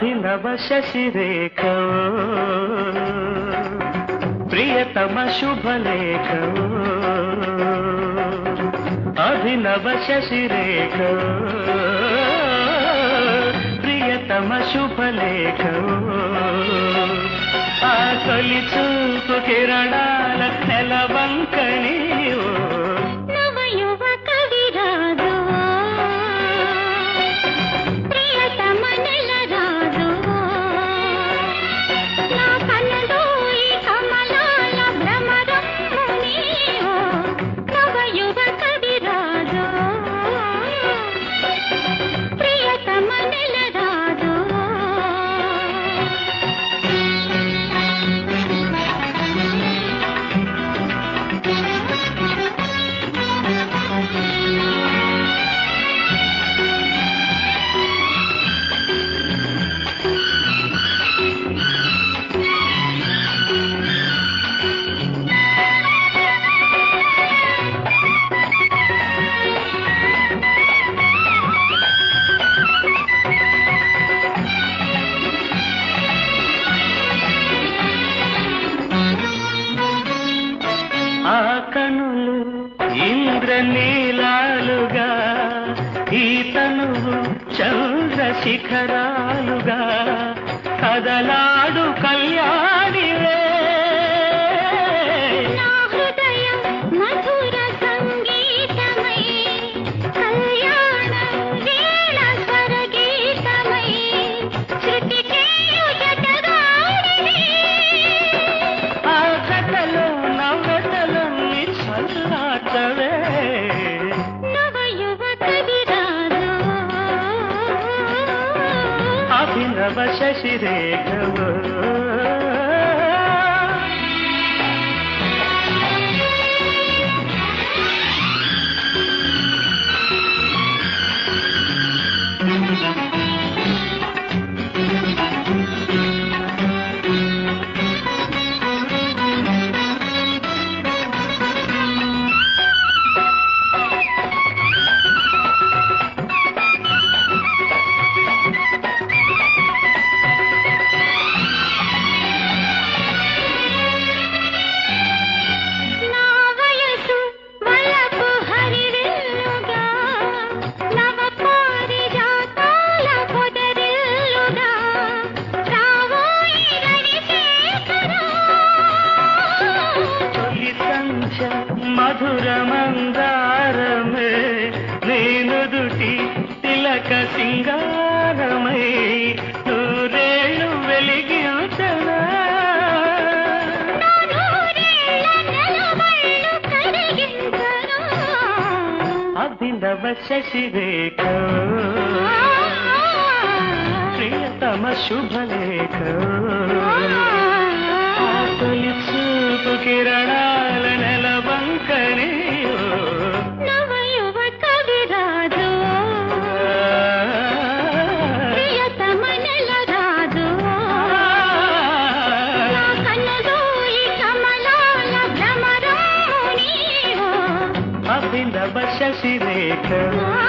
నవ శశిరేఖవు ప్రియతమ శుభలేఖ అభినవ శశిరేఖవు ప్రియతమ శుభలేఖవు ఆ తొలి చంద్ర చంద్రశిఖరాలుగా కదలా शशिरेखव మధుర మందారమే నేనుదుటి తిలక సింగారమై నూరేళ్ళు వెలిగించనా. అభినవ శశిరేఖ ప్రియతమ శుభలేఖ. తులి చూపు కిరణా देखा